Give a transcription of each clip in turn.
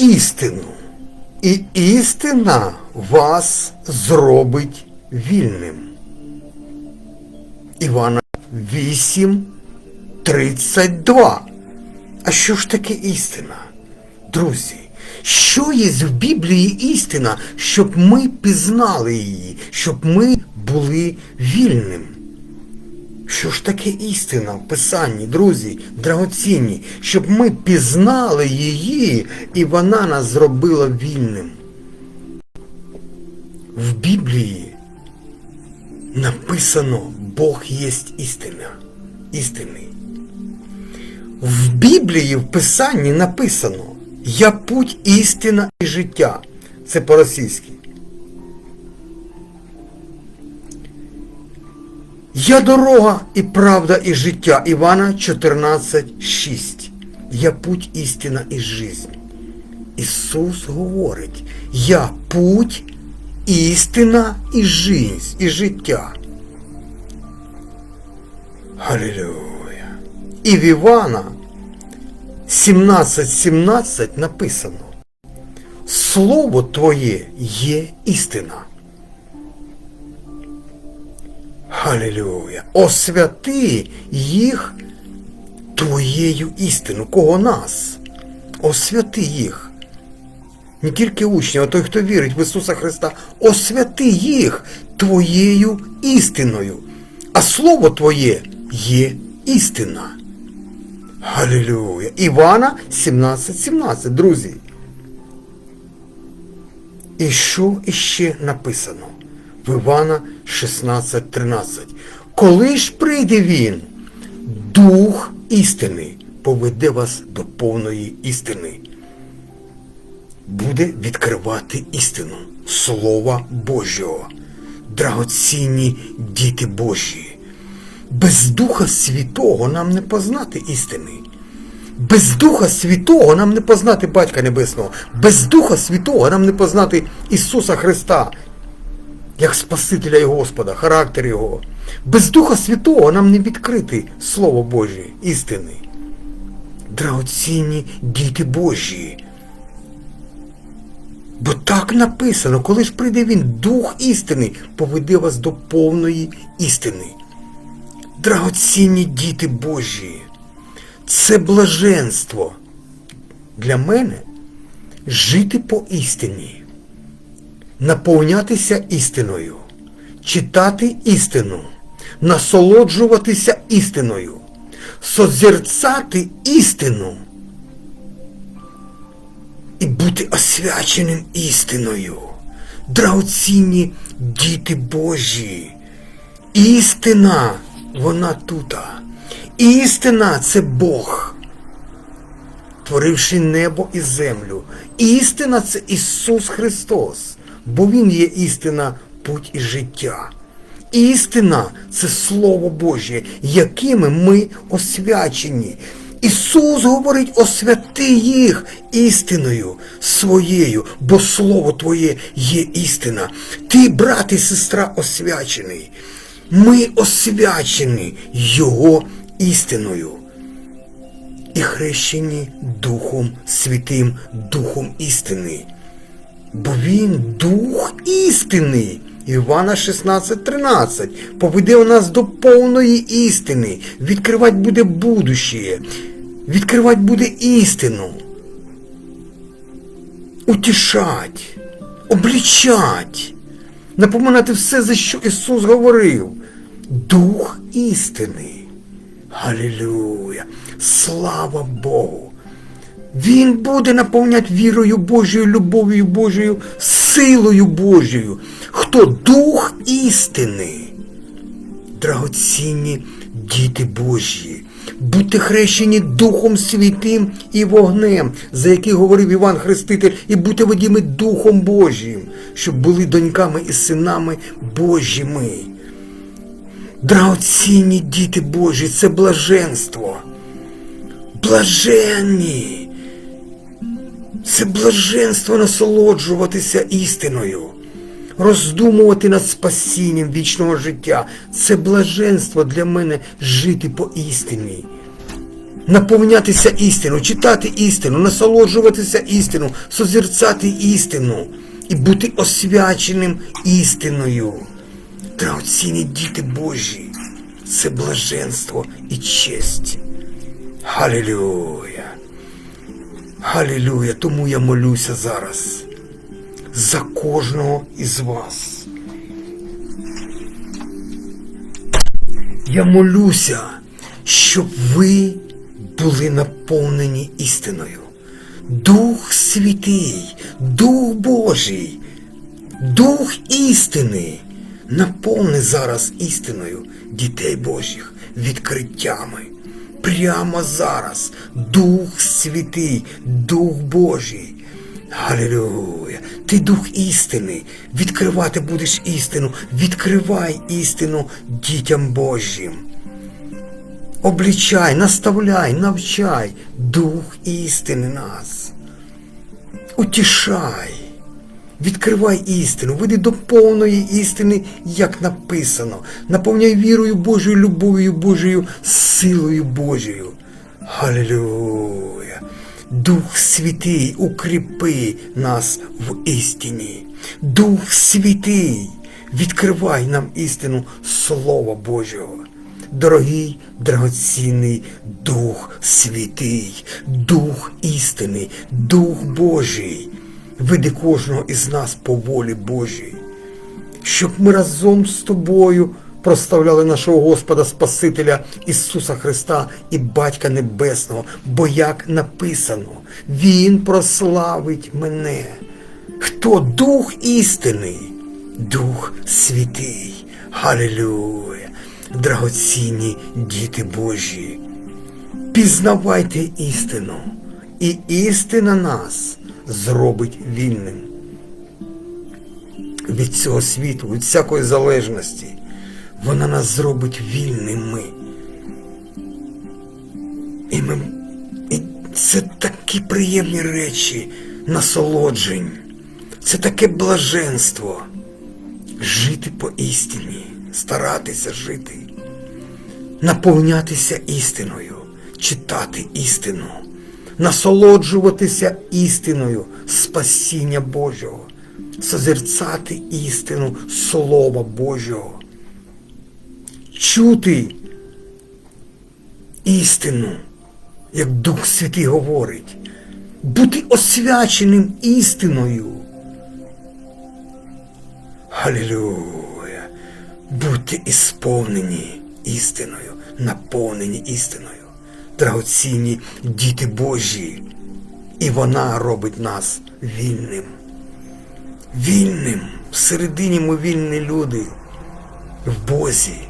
істину. І істина вас зробить вільним. Івана 8, 32. А що ж таке істина? Друзі, що є в Біблії істина, щоб ми пізнали її, щоб ми були вільним? Що ж таке істина в Писанні, друзі, драгоцінні, щоб ми пізнали її, і вона нас зробила вільним. В Біблії написано Бог єсть істина. Істинний. В Біблії, в Писанні написано Я путь, істина і життя. Це по-російськи. Я дорога і правда і життя. Івана 14.6. Я путь, істина і жизнь. Ісус говорить, я путь, істина і жизнь, і життя. Халілюя. І в Івана 17.17 написано Слово Твоє є істина. Халілюя. Освяти їх Твоєю істину. Кого нас? Освяти їх. Не тільки учні, а той, хто вірить в Ісуса Христа, освяти їх Твоєю істиною. А Слово Твоє є істина. Халілюя. Івана 17.17, 17, друзі. І що іще написано? Івана 16.13. Коли ж прийде він, Дух істини поведе вас до повної істини. Буде відкривати істину Слова Божого, драгоцінні діти Божі. Без Духа Святого нам не познати істини. Без Духа Святого нам не познати Батька Небесного. Без Духа Святого нам не познати Ісуса Христа, як Спасителя і Господа, характер Його. Без Духа Святого нам не відкрити Слово Боже істини. Драгоцінні діти Божі. Бо так написано, коли ж прийде він, Дух істини, поведе вас до повної істини. Драгоцінні діти Божі, це блаженство для мене жити по істині, наповнятися істиною, читати істину, насолоджуватися істиною, созерцати істину і бути освяченим істиною. Драгоцінні діти Божі. Істина, вона тута. Істина це Бог, творивши небо і землю. Істина це Ісус Христос, бо Він є істина, путь і життя. Істина це Слово Боже, якими ми освячені. Ісус говорить, освяти їх істиною своєю, бо Слово Твоє є істина. Ти, брат і сестра, освячений. Ми освячені Його істиною. І хрещені Духом Святим, Духом істини. Бо Він Дух істини. Івана 16.13 поведе у нас до повної істини. Відкривати буде будущее. Відкривати буде істину. Утішать, облічать, напоминати все, за що Ісус говорив. Дух істини. Халілюя! Слава Богу! Він буде наповняти вірою Божою, любов'ю Божою, силою Божою. Хто дух істини? Драгоцінні діти Божі, будьте хрещені Духом Святим і вогнем, за який говорив Іван Хреститель, і будьте водіми Духом Божим, щоб були доньками і синами Божими. Драгоцінні діти Божі, це блаженство. Блаженні. Це блаженство насолоджуватися істиною, роздумувати над спасінням вічного життя. Це блаженство для мене жити по істині. наповнятися істину, читати істину, насолоджуватися істину, созерцати істину і бути освяченим істиною. Драгоцінні діти Божі, це блаженство і честь. Халілюя! Халілюя! Тому я молюся зараз за кожного із вас. Я молюся, щоб ви були наповнені істиною. Дух Святий, Дух Божий, Дух істини наповни зараз істиною дітей Божих, відкриттями. Прямо зараз Дух Святий, Дух Божий. Галілюя! Ти дух істини. Відкривати будеш істину. Відкривай істину дітям Божим. Облічай, наставляй, навчай дух істини нас. Утішай, відкривай істину, веди до повної істини, як написано. Наповняй вірою Божою, любов'ю Божою, силою Божою. Халілюя! Дух Святий, укріпи нас в істині. Дух Святий, відкривай нам істину Слова Божого. Дорогий, драгоцінний Дух Святий, Дух істини, Дух Божий, веди кожного із нас по волі Божій, щоб ми разом з тобою прославляли нашого Господа Спасителя Ісуса Христа і Батька Небесного, бо як написано, Він прославить мене. Хто Дух істини, Дух Святий. Халілюя! Драгоцінні діти Божі. Пізнавайте істину, і істина нас зробить вільним від цього світу, від всякої залежності. Вона нас зробить вільними. І, ми, і це такі приємні речі насолоджень. Це таке блаженство. Жити по істині, старатися жити, наповнятися істиною, читати істину, насолоджуватися істиною спасіння Божого, созерцати істину Слова Божого, чути істину, як Дух Святий говорить, бути освяченим істиною. Халілюя! Будьте ісповнені істиною, наповнені істиною, драгоцінні діти Божі, і вона робить нас вільним. Вільним. Всередині ми вільні люди в Бозі.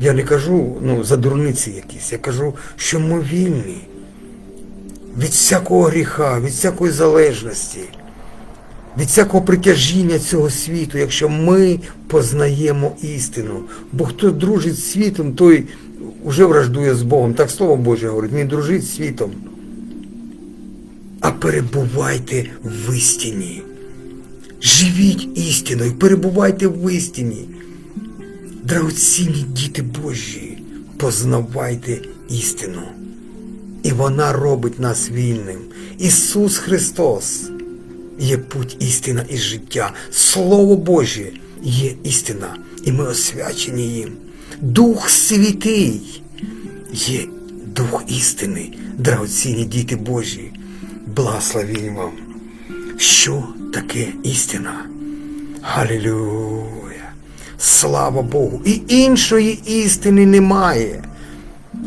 Я не кажу ну, за дурниці якісь, я кажу, що ми вільні від всякого гріха, від всякої залежності від всякого притяжіння цього світу, якщо ми познаємо істину. Бо хто дружить з світом, той вже враждує з Богом. Так слово Боже говорить, він дружить з світом. А перебувайте в істині. Живіть істиною, перебувайте в істині. Драгоцінні діти Божі, познавайте істину. І вона робить нас вільним. Ісус Христос є путь, істина і життя. Слово Боже є істина, і ми освячені їм. Дух Святий є дух істини, драгоцінні діти Божі. Благословінь вам. Що таке істина? Халілюя! Слава Богу! І іншої істини немає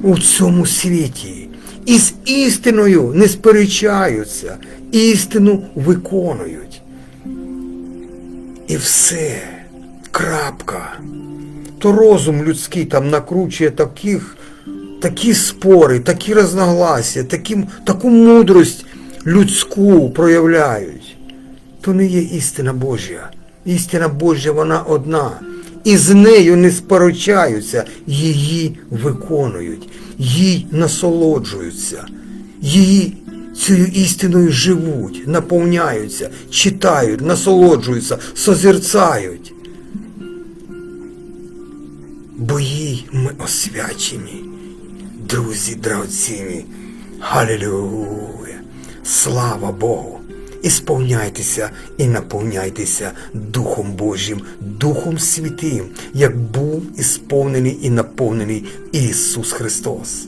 у цьому світі. І з істиною не сперечаються, істину виконують. І все, крапка. То розум людський там накручує таких, такі спори, такі розногласія, такі, таку мудрость людську проявляють. То не є істина Божа. Істина Божа вона одна. І з нею не сперечаються, її виконують, їй насолоджуються, її цією істиною живуть, наповняються, читають, насолоджуються, созерцають. Бо їй ми освячені. Друзі драгоцінні. Халілюя! Слава Богу! І сповняйтеся і наповняйтеся Духом Божим, Духом Святим, як був ісповнений і наповнений Ісус Христос.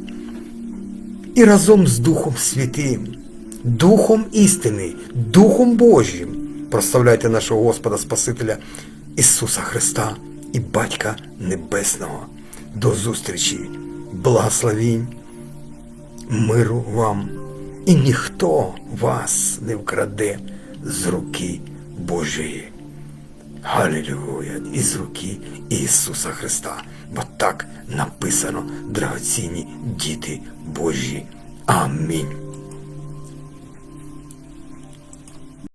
І разом з Духом Святим, Духом істини, Духом Божим прославляйте нашого Господа Спасителя Ісуса Христа і Батька Небесного. До зустрічі, благословінь, миру вам, і ніхто вас не вкраде з руки Божої. Галілюя! Із руки Ісуса Христа. Бо так написано, драгоцінні діти Божі. Амінь.